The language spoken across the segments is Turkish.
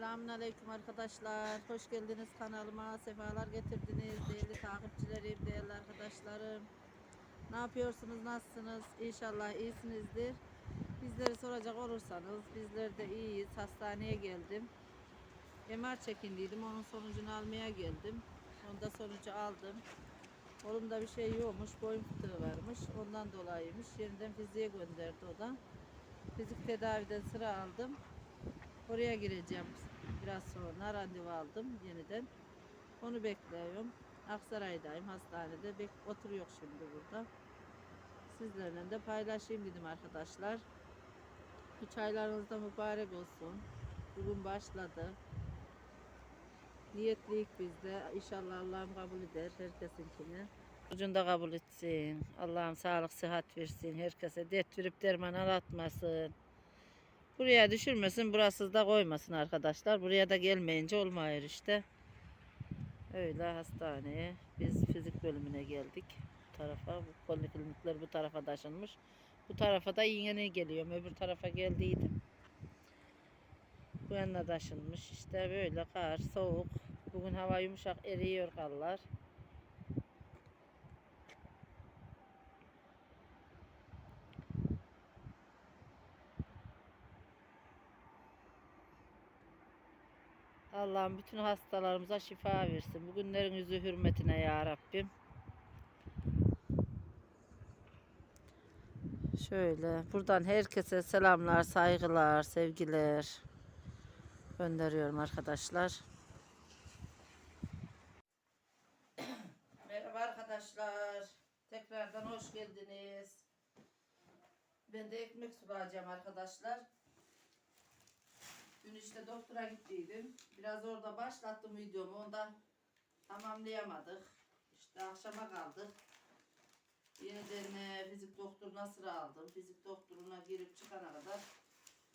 Selamünaleyküm arkadaşlar. Hoş geldiniz kanalıma. Sefalar getirdiniz. Değerli takipçilerim, değerli arkadaşlarım. Ne yapıyorsunuz? Nasılsınız? İnşallah iyisinizdir. Bizleri soracak olursanız bizler de iyiyiz. Hastaneye geldim. MR çekindiydim. Onun sonucunu almaya geldim. Onda sonucu aldım. Oğlumda bir şey yokmuş. Boyun fıtığı varmış. Ondan dolayıymış. Yeniden fiziğe gönderdi o da. Fizik tedaviden sıra aldım. Oraya gireceğim biraz sonra. Randevu aldım yeniden. Onu bekliyorum. Aksaray'dayım hastanede. Bek oturuyor şimdi burada. Sizlerle de paylaşayım dedim arkadaşlar. Üç aylarınız da mübarek olsun. Bugün başladı. Niyetliyik bizde. İnşallah Allah'ım kabul eder herkesinkini. Ucunda kabul etsin. Allah'ım sağlık sıhhat versin. Herkese dert verip derman aratmasın. Buraya düşürmesin, burası da koymasın arkadaşlar. Buraya da gelmeyince olmuyor işte. Öyle hastaneye. Biz fizik bölümüne geldik. Bu tarafa, bu poliklinikler bu tarafa taşınmış. Bu tarafa da yeni geliyorum. Öbür tarafa geldiydim. Bu yana taşınmış. İşte böyle kar, soğuk. Bugün hava yumuşak eriyor karlar. Allah'ım bütün hastalarımıza şifa versin. Bugünlerin yüzü hürmetine ya Rabbim. Şöyle buradan herkese selamlar, saygılar, sevgiler gönderiyorum arkadaşlar. Merhaba arkadaşlar. Tekrardan hoş geldiniz. Ben de ekmek sulayacağım arkadaşlar. Dün işte doktora gittiydim. Biraz orada başlattım videomu. Ondan tamamlayamadık. İşte akşama kaldık. Yeniden e, fizik doktoruna sıra aldım. Fizik doktoruna girip çıkana kadar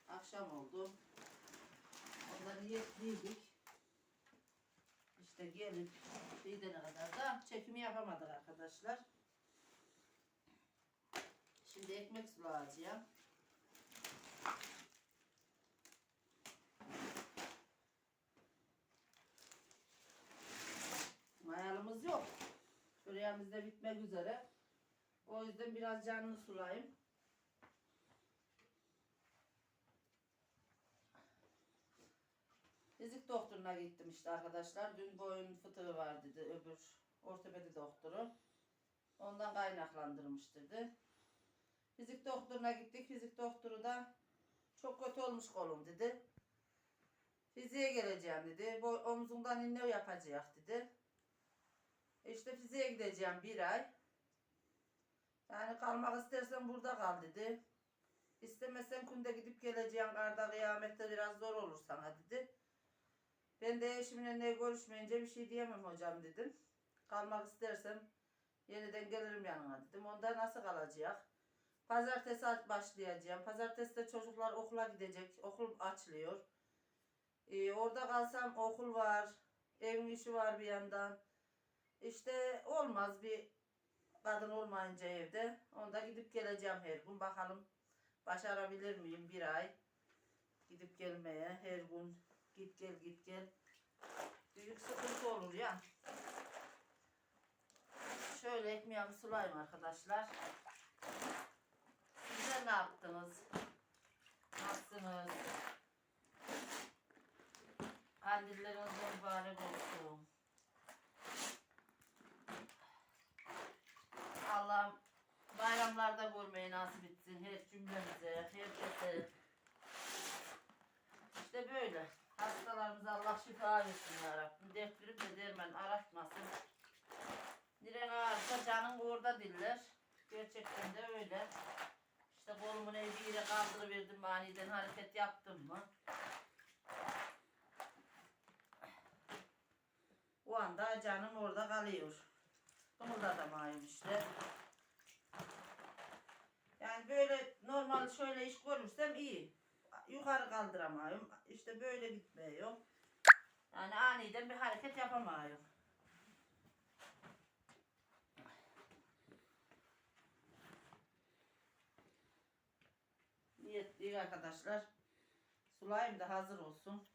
akşam oldu. Ondan niyetliydik. İşte gelip gidene kadar da çekimi yapamadık arkadaşlar. Şimdi ekmek sulayacağım. Mayalımız yok. Böreğimiz de bitmek üzere. O yüzden biraz canını sulayayım. Fizik doktoruna gittim işte arkadaşlar. Dün boyun fıtığı var dedi öbür ortopedi doktoru. Ondan kaynaklandırmış dedi. Fizik doktoruna gittik. Fizik doktoru da çok kötü olmuş kolum dedi. Fiziğe geleceğim dedi. Boy, omzundan inne yapacak dedi. İşte fiziğe gideceğim bir ay. Yani kalmak istersen burada kal dedi. İstemezsen kunde gidip geleceğim karda kıyamette biraz zor olur sana dedi. Ben de eşimle ne görüşmeyince bir şey diyemem hocam dedim. Kalmak istersem yeniden gelirim yanına dedim. Onda nasıl kalacak? Pazartesi başlayacağım. Pazartesi de çocuklar okula gidecek. Okul açılıyor. Ee, orada kalsam okul var. Evin işi var bir yandan. İşte olmaz bir kadın olmayınca evde. Onda gidip geleceğim her gün. Bakalım başarabilir miyim bir ay. Gidip gelmeye her gün git gel git gel. Büyük sıkıntı olur ya. Şöyle ekmeğimi sulayayım arkadaşlar. Sizler ne yaptınız? Nasılsınız? Kandilleriniz mübarek olsun. Allah'ım bayramlarda görmeyi nasip etsin her cümlemize, herkese. İşte böyle. Hastalarımıza Allah şifa versin yarabbim. Dert verip de derman aratmasın. Diren ağırsa canın orada diller. Gerçekten de öyle. İşte kolumun evi bir yere kaldırıverdim maniden hareket yaptım mı? O anda canım orada kalıyor. Kımıldatamıyorum işte. Böyle normal şöyle iş görmüşsem iyi. Yukarı kaldıramıyorum. İşte böyle gitmiyor. Yani aniden bir hareket yapamıyorum. Niyetli arkadaşlar. Sulayım da hazır olsun.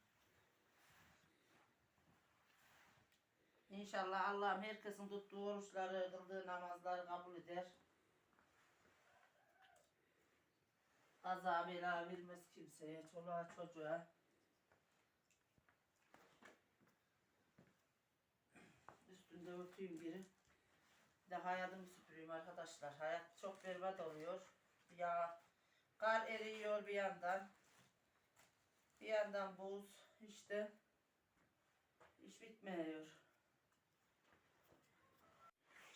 İnşallah Allah'ım herkesin tuttuğu oruçları, kıldığı namazları kabul eder. Kaza bela vermez kimseye, çoluğa çocuğa. Üstünde örtüyüm biri. Bir de hayatımı süpürüyorum arkadaşlar. Hayat çok berbat oluyor. Ya kar eriyor bir yandan. Bir yandan buz. işte iş bitmiyor.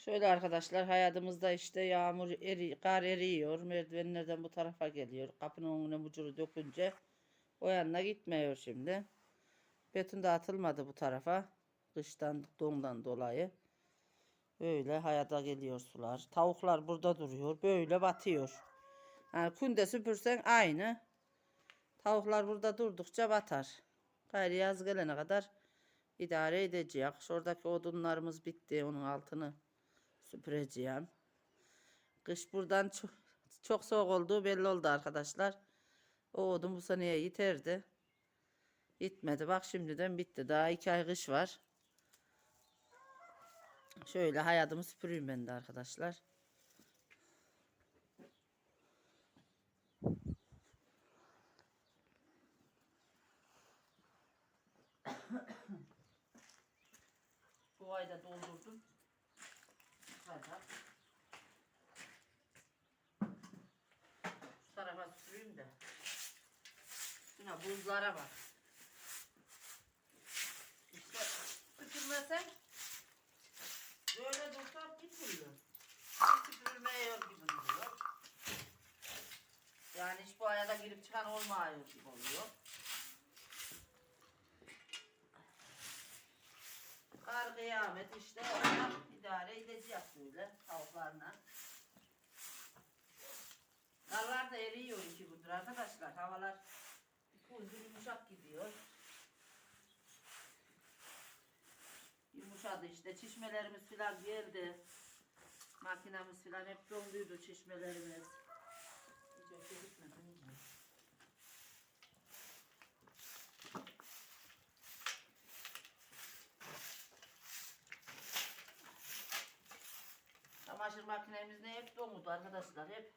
Şöyle arkadaşlar hayatımızda işte yağmur eri, kar eriyor. Merdivenlerden bu tarafa geliyor. Kapının önüne bucuru dökünce o yanına gitmiyor şimdi. Beton da atılmadı bu tarafa. Kıştan dondan dolayı. Böyle hayata geliyor sular. Tavuklar burada duruyor. Böyle batıyor. Yani kunde süpürsen aynı. Tavuklar burada durdukça batar. Gayrı yaz gelene kadar idare edeceğiz. Şuradaki odunlarımız bitti. Onun altını süpüreceğim. Kış buradan çok, çok soğuk olduğu belli oldu arkadaşlar. O odun bu seneye yeterdi. Bitmedi. Bak şimdiden bitti. Daha iki ay kış var. Şöyle hayatımı süpüreyim ben de arkadaşlar. Bu ayda doldurdum. Hadi. Şu tarafa süreyim de. Şuna buzlara bak. İşte süpürmesen böyle dursa bir türlü. Süpürülmeye yok gibi duruyor. Yani hiç bu ayada girip çıkan olmuyor gibi oluyor. Kar kıyamet işte idare edeceğiz böyle tavuklarla. Karlar da eriyor iki gündür arkadaşlar. Havalar full yumuşak gidiyor. Yumuşadı işte. Çişmelerimiz filan geldi. Makinamız filan hep donduydu çişmelerimiz. Hiç öyle gitmedi. Makinemiz ne hep donudu arkadaşlar hep.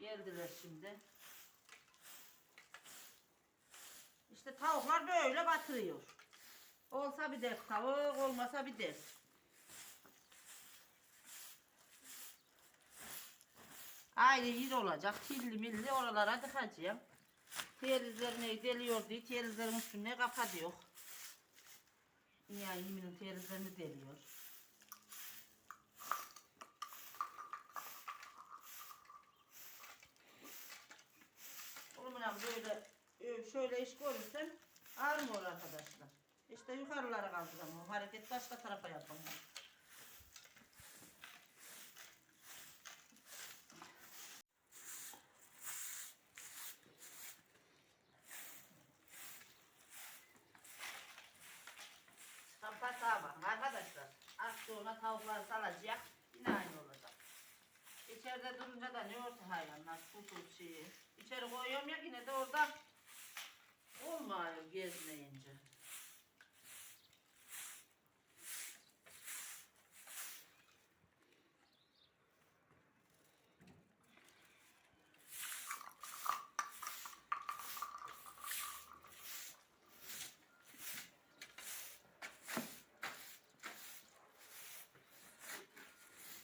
Geldiler şimdi. İşte tavuklar böyle batırıyor. Olsa bir dert tavuk, olmasa bir dert. Ayrı yer olacak. Tilli milli oralara tıkacağım. Telizlerine deliyor diye telizlerin üstüne kafa diyor. Yani yeminin telizlerini deliyor. Olmayan böyle e, şöyle iş görürsem ağrım olur arkadaşlar. İşte yukarılara kaldıramıyorum. Hareket başka tarafa yapamıyorum. Kampa sabah arkadaşlar. Az sonra tavukları salacak. Yine aynı olacak. İçeride durunca da ne olsa hayvanlar kusur şeyi. İçeri koyuyorum ya yine de orada olmuyor gezmeyince.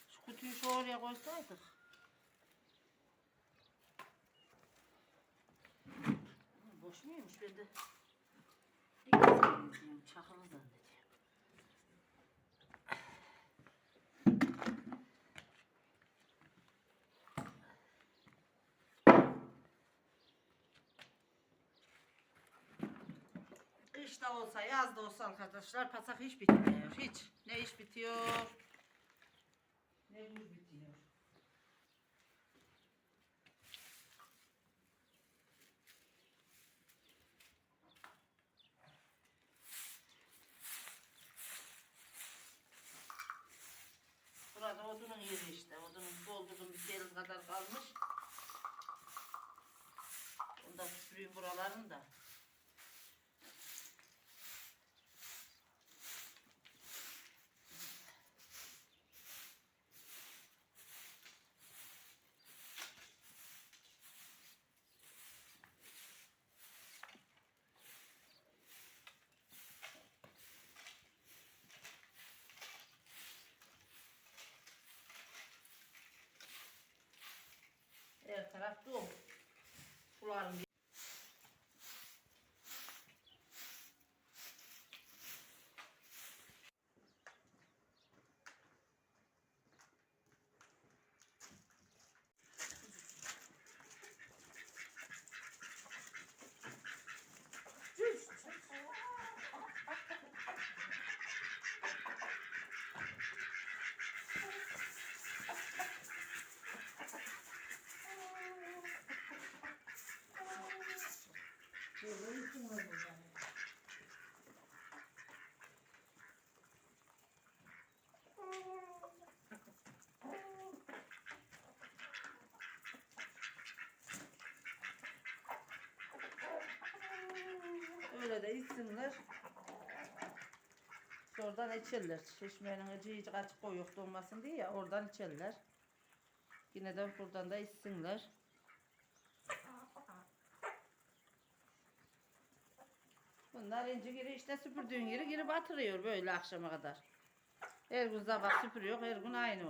Şu kutuyu şu oraya koysaydık. Muymuş ben de. Çakılı zannediyorum. Kış da olsa, yaz da olsa arkadaşlar pasak hiç bitmiyor. Hiç. Ne iş bitiyor, ne buz bitiyor. Burada odunun yeri işte. Odunun doldurdum bir kadar kalmış. Onda süpüreyim buralarını da. Taraf dolu. Sularım Öyle de içsinler. Oradan içerler. Çeşmenin acı iyice açık koyuyor donmasın diye ya oradan içerler. Yine de buradan da içsinler. Bunlar ince giri işte süpürdüğün yeri geri batırıyor böyle akşama kadar. Her gün sabah süpürüyor, her gün aynı.